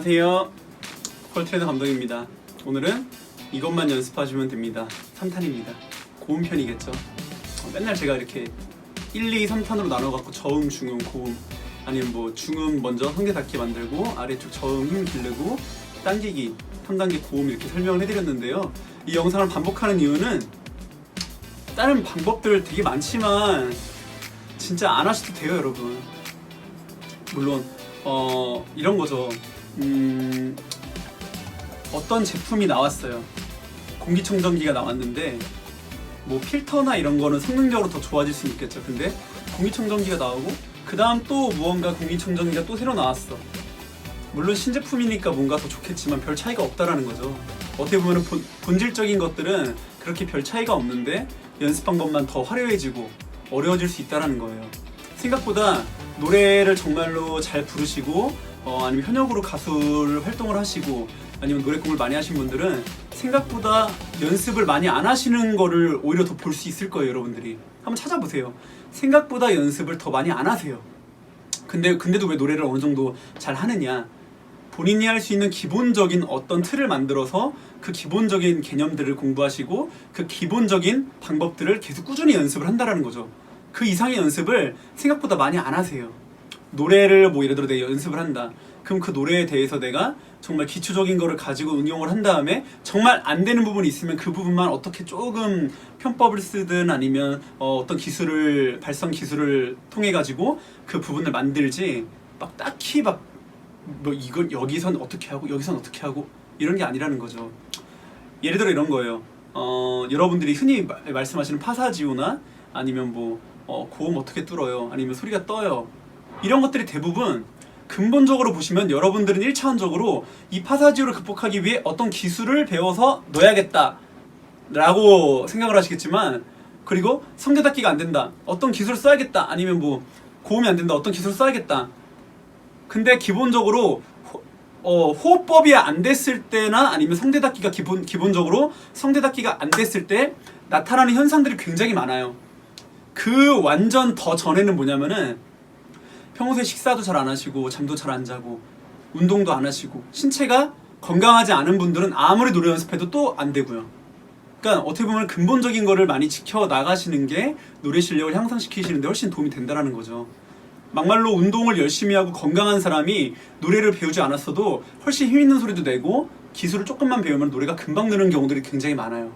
안녕하세요. 콜트레이너 감독입니다. 오늘은 이것만 연습하시면 됩니다. 3탄입니다. 고음 편이겠죠. 어, 맨날 제가 이렇게 1, 2, 3탄으로 나눠갖고 저음, 중음, 고음 아니면 뭐 중음 먼저 성대 닿게 만들고 아래쪽 저음 힘 기르고 당기기 3단계 고음 이렇게 설명을 해드렸는데요. 이 영상을 반복하는 이유는 다른 방법들 되게 많지만 진짜 안 하셔도 돼요, 여러분. 물론 어 이런 거죠. 음, 어떤 제품이 나왔어요. 공기청정기가 나왔는데 뭐 필터나 이런 거는 성능적으로 더 좋아질 수 있겠죠. 근데 공기청정기가 나오고 그 다음 또 무언가 공기청정기가 또 새로 나왔어. 물론 신제품이니까 뭔가 더 좋겠지만 별 차이가 없다라는 거죠. 어떻게 보면 본, 본질적인 것들은 그렇게 별 차이가 없는데 연습한 것만 더 화려해지고 어려워질 수 있다라는 거예요. 생각보다 노래를 정말로 잘 부르시고 어, 아니면 현역으로 가수를 활동을 하시고 아니면 노래 공부를 많이 하신 분들은 생각보다 연습을 많이 안 하시는 거를 오히려 더 볼 수 있을 거예요, 여러분들이. 한번 찾아보세요. 생각보다 연습을 더 많이 안 하세요. 근데 근데도 왜 노래를 어느 정도 잘 하느냐? 본인이 할 수 있는 기본적인 어떤 틀을 만들어서 그 기본적인 개념들을 공부하시고 그 기본적인 방법들을 계속 꾸준히 연습을 한다라는 거죠. 그 이상의 연습을 생각보다 많이 안 하세요. 노래를 뭐 예를 들어 내가 연습을 한다. 그럼 그 노래에 대해서 내가 정말 기초적인 거를 가지고 응용을 한 다음에 정말 안 되는 부분이 있으면 그 부분만 어떻게 조금 편법을 쓰든 아니면 어, 떤 기술을 발성 기술을 통해 가지고 그 부분을 만들지 막 딱히 막 뭐 이걸 여기선 어떻게 하고 여기선 어떻게 하고 이런 게 아니라는 거죠. 예를 들어 이런 거예요. 어, 여러분들이 흔히 마- 말씀하시는 파사지오나 아니면 뭐 어, 고음 어떻게 뚫어요? 아니면 소리가 떠요? 이런 것들이 대부분 근본적으로 보시면 여러분들은 1차원적으로 이 파사지오를 극복하기 위해 어떤 기술을 배워서 넣어야겠다 라고 생각을 하시겠지만 그리고 성대 닫기가 안 된다 어떤 기술을 써야겠다 아니면 뭐 고음이 안 된다 어떤 기술을 써야겠다 근데 기본적으로 호, 어, 호흡법이 안 됐을 때나 아니면 성대 닫기가 기본 기본적으로 성대 닫기가 안 됐을 때 나타나는 현상들이 굉장히 많아요. 그 완전 더 전에는 뭐냐면은 평소에 식사도 잘 안 하시고 잠도 잘 안 자고 운동도 안 하시고 신체가 건강하지 않은 분들은 아무리 노래 연습해도 또 안 되고요. 그러니까 어떻게 보면 근본적인 거를 많이 지켜 나가시는 게 노래 실력을 향상시키시는데 훨씬 도움이 된다라는 거죠. 막말로 운동을 열심히 하고 건강한 사람이 노래를 배우지 않았어도 훨씬 힘 있는 소리도 내고 기술을 조금만 배우면 노래가 금방 느는 경우들이 굉장히 많아요.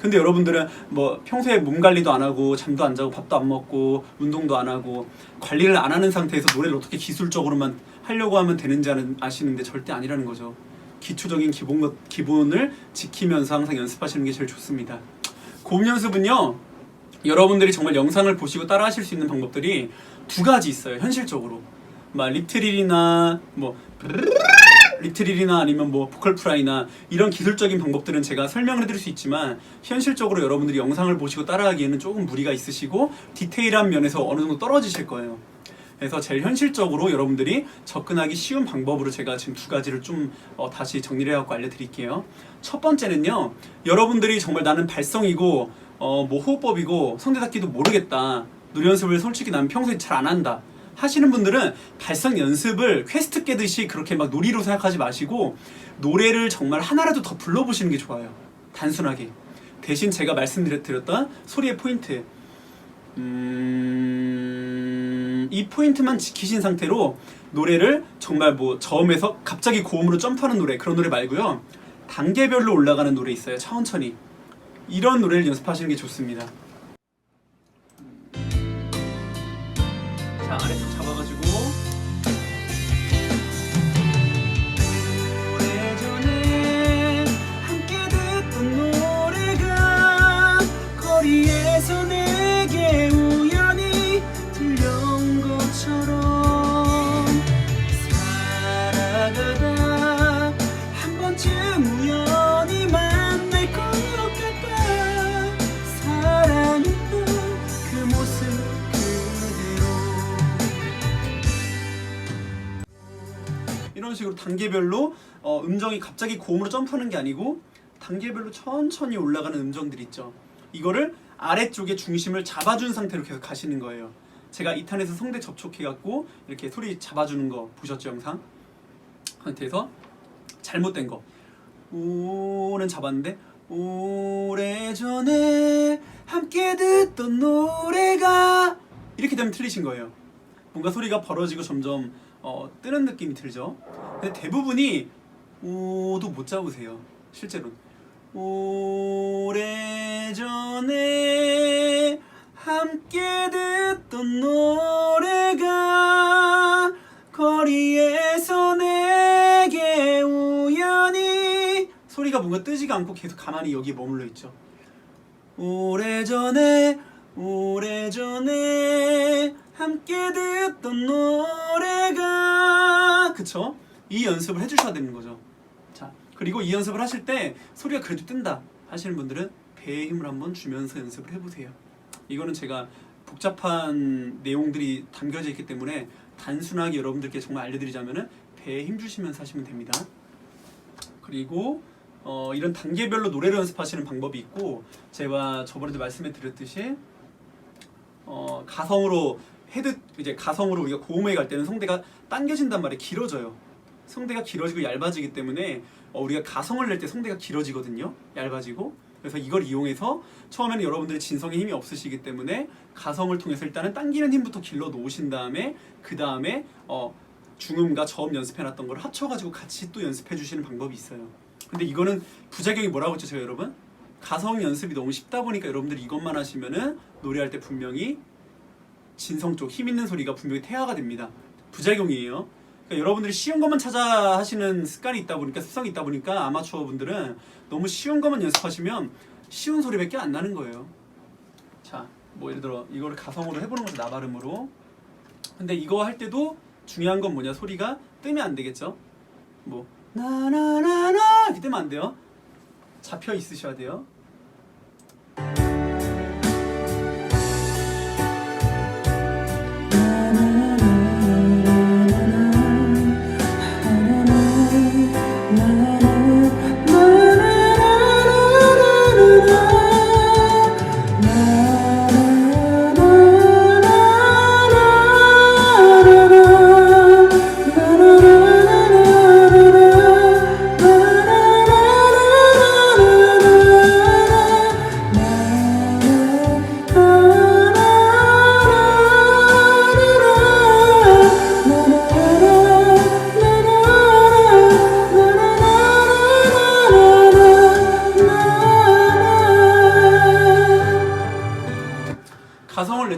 근데 여러분들은 뭐 평소에 몸 관리도 안 하고 잠도 안 자고 밥도 안 먹고 운동도 안 하고 관리를 안 하는 상태에서 노래를 어떻게 기술적으로만 하려고 하면 되는지 아시는데 절대 아니라는 거죠. 기초적인 기본 것 기본을 지키면서 항상 연습하시는 게 제일 좋습니다. 고음 연습은요. 여러분들이 정말 영상을 보시고 따라 하실 수 있는 방법들이 두 가지 있어요. 현실적으로. 막 립트릴이나 뭐 립트릴이나 아니면 뭐 보컬 프라이나 이런 기술적인 방법들은 제가 설명을 해드릴 수 있지만 현실적으로 여러분들이 영상을 보시고 따라하기에는 조금 무리가 있으시고 디테일한 면에서 어느 정도 떨어지실 거예요. 그래서 제일 현실적으로 여러분들이 접근하기 쉬운 방법으로 제가 지금 두 가지를 좀 어, 다시 정리를 해갖고 알려드릴게요. 첫 번째는요, 여러분들이 정말 나는 발성이고 어, 뭐 호흡법이고 성대 닫기도 모르겠다. 노래 연습을 솔직히 나는 평소에 잘 안 한다. 하시는 분들은 발성 연습을 퀘스트 깨듯이 그렇게 막 놀이로 생각하지 마시고 노래를 정말 하나라도 더 불러보시는 게 좋아요. 단순하게. 대신 제가 말씀드렸던 소리의 포인트. 음, 이 포인트만 지키신 상태로 노래를 정말 뭐 저음에서 갑자기 고음으로 점프하는 노래 그런 노래 말고요. 단계별로 올라가는 노래 있어요. 천천히. 이런 노래를 연습하시는 게 좋습니다. 이런 식으로 단계별로 어, 음정이 갑자기 고음으로 점프하는 게 아니고 단계별로 천천히 올라가는 음정들 있죠. 이거를 아래쪽에 중심을 잡아준 상태로 계속 가시는 거예요. 제가 2탄에서 성대 접촉해갖고 이렇게 소리 잡아주는 거 보셨죠 영상? 상태에서 잘못된 거 오는 잡았는데 오래전에 함께 듣던 노래가 이렇게 되면 틀리신 거예요. 뭔가 소리가 벌어지고 점점 어, 뜨는 느낌이 들죠. 근데 대부분이 오도 못 잡으세요. 실제로 오래전에 함께 듣던 노래가 거리에서 내게 우연히 소리가 뭔가 뜨지가 않고 계속 가만히 여기에 머물러 있죠. 오래전에 오래전에 함께 듣던 노래가 그쵸? 이 연습을 해주셔야 되는 거죠. 자 그리고 이 연습을 하실 때 소리가 그래도 뜬다 하시는 분들은 배에 힘을 한번 주면서 연습을 해보세요. 이거는 제가 복잡한 내용들이 담겨져 있기 때문에 단순하게 여러분들께 정말 알려드리자면은 배에 힘 주시면서 하시면 됩니다. 그리고 어, 이런 단계별로 노래를 연습하시는 방법이 있고 제가 저번에도 말씀해 드렸듯이 어, 가성으로 헤드 이제 가성으로 우리가 고음에 갈 때는 성대가 당겨진단 말이에요 길어져요 성대가 길어지고 얇아지기 때문에 어, 우리가 가성을 낼 때 성대가 길어지거든요 얇아지고 그래서 이걸 이용해서 처음에는 여러분들이 진성에 힘이 없으시기 때문에 가성을 통해서 일단은 당기는 힘부터 길러 놓으신 다음에 그 다음에 어, 중음과 저음 연습해놨던 걸 합쳐가지고 같이 또 연습해 주시는 방법이 있어요. 근데 이거는 부작용이 뭐라고 했죠, 제가 여러분? 가성 연습이 너무 쉽다 보니까 여러분들이 이것만 하시면은 노래할 때 분명히 진성 쪽 힘 있는 소리가 분명히 태화가 됩니다. 부작용이에요. 그러니까 여러분들이 쉬운 것만 찾아 하시는 습관이 있다 보니까 습성이 있다 보니까 아마추어 분들은 너무 쉬운 것만 연습하시면 쉬운 소리밖에 안 나는 거예요. 자, 뭐 예를 들어 이거를 가성으로 해보는 거죠 나발음으로. 근데 이거 할 때도 중요한 건 뭐냐 소리가 뜨면 안 되겠죠. 뭐 나나나나 이렇게 뜨면 안 돼요. 잡혀 있으셔야 돼요.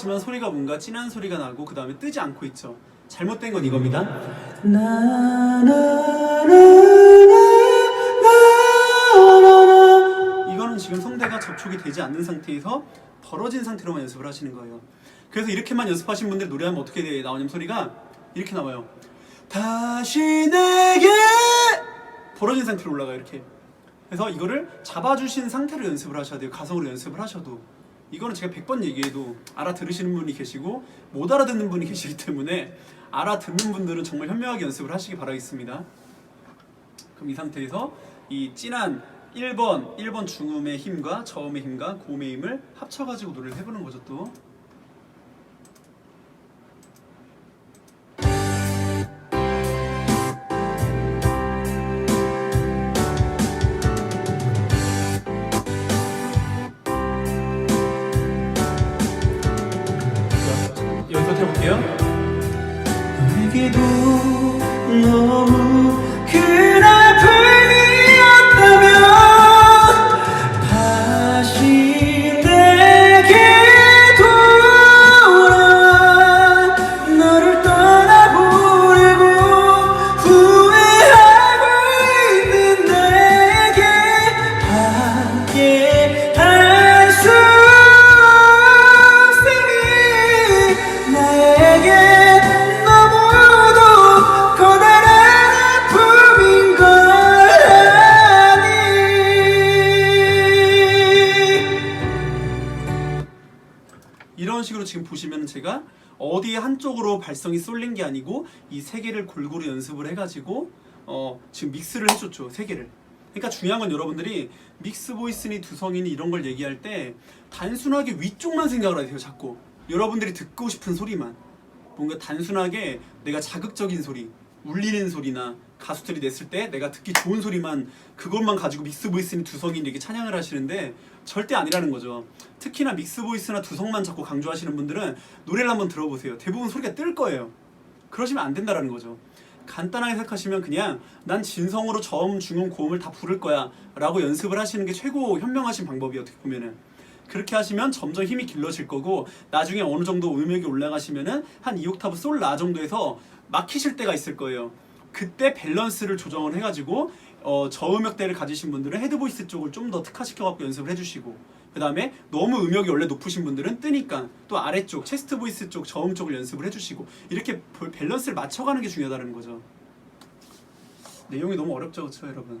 내치면 소리가 뭔가 진한 소리가 나고 그 다음에 뜨지 않고 있죠. 잘못된 건 이겁니다. 이거는 지금 성대가 접촉이 되지 않는 상태에서 벌어진 상태로만 연습을 하시는 거예요. 그래서 이렇게만 연습하신 분들 노래하면 어떻게 나오냐면 소리가 이렇게 나와요. 다시 내게 벌어진 상태로 올라가요 이렇게. 그래서 이거를 잡아주신 상태로 연습을 하셔야 돼요. 가성으로 연습을 하셔도. 이거는 제가 100번 얘기해도 알아들으시는 분이 계시고 못 알아듣는 분이 계시기 때문에 알아듣는 분들은 정말 현명하게 연습을 하시기 바라겠습니다. 그럼 이 상태에서 이 진한 1번, 1번 중음의 힘과 저음의 힘과 고음의 힘을 합쳐가지고 노래를 해보는 거죠 또. 해볼게요. 이런 식으로 지금 보시면 제가 어디에 한쪽으로 발성이 쏠린 게 아니고 이 세 개를 골고루 연습을 해가지고 어 지금 믹스를 해줬죠 세 개를. 그러니까 중요한 건 여러분들이 믹스 보이스니 두성이니 이런 걸 얘기할 때 단순하게 위쪽만 생각을 하세요 자꾸. 여러분들이 듣고 싶은 소리만. 뭔가 단순하게 내가 자극적인 소리 울리는 소리나 가수들이 냈을 때 내가 듣기 좋은 소리만 그것만 가지고 믹스 보이스니 두성이 이렇게 찬양을 하시는데 절대 아니라는 거죠. 특히나 믹스 보이스나 두성만 자꾸 강조하시는 분들은 노래를 한번 들어보세요. 대부분 소리가 뜰 거예요. 그러시면 안 된다라는 거죠. 간단하게 생각하시면 그냥 난 진성으로 저음, 중음, 고음을 다 부를 거야 라고 연습을 하시는 게 최고 현명하신 방법이에요 어떻게 보면은 그렇게 하시면 점점 힘이 길러질 거고 나중에 어느 정도 음역이 올라가시면은 한 2옥타브 솔 라 정도에서 막히실 때가 있을 거예요 그때 밸런스를 조정을 해가지고 어, 저음역대를 가지신 분들은 헤드보이스 쪽을 좀 더 특화시켜갖고 연습을 해주시고 그 다음에 너무 음역이 원래 높으신 분들은 뜨니까 또 아래쪽 체스트 보이스 쪽 저음 쪽을 연습을 해주시고 이렇게 볼- 밸런스를 맞춰가는 게 중요하다는 거죠. 내용이 너무 어렵죠 그렇죠 여러분?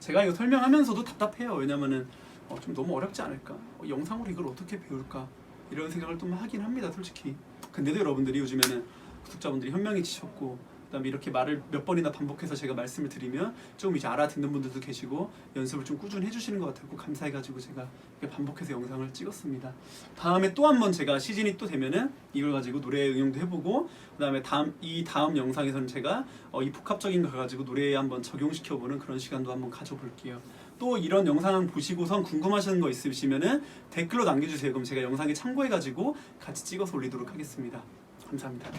제가 이거 설명하면서도 답답해요. 왜냐면은 어, 좀 너무 어렵지 않을까? 어, 영상으로 이걸 어떻게 배울까? 이런 생각을 좀 하긴 합니다 솔직히. 근데도 여러분들이 요즘에는 구독자분들이 현명해지셨고 그다음에 이렇게 말을 몇 번이나 반복해서 제가 말씀을 드리면 좀 이제 알아듣는 분들도 계시고 연습을 좀 꾸준히 해주시는 것 같았고 감사해가지고 제가 이렇게 반복해서 영상을 찍었습니다. 다음에 또 한 번 제가 시즌이 또 되면은 이걸 가지고 노래 응용도 해보고 그다음에 다음 이 다음 영상에서는 제가 어, 이 복합적인 거 가지고 노래에 한번 적용시켜보는 그런 시간도 한번 가져볼게요. 또 이런 영상 보시고선 궁금하신 거 있으시면은 댓글로 남겨주세요. 그럼 제가 영상에 참고해가지고 같이 찍어서 올리도록 하겠습니다. 감사합니다.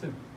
쌤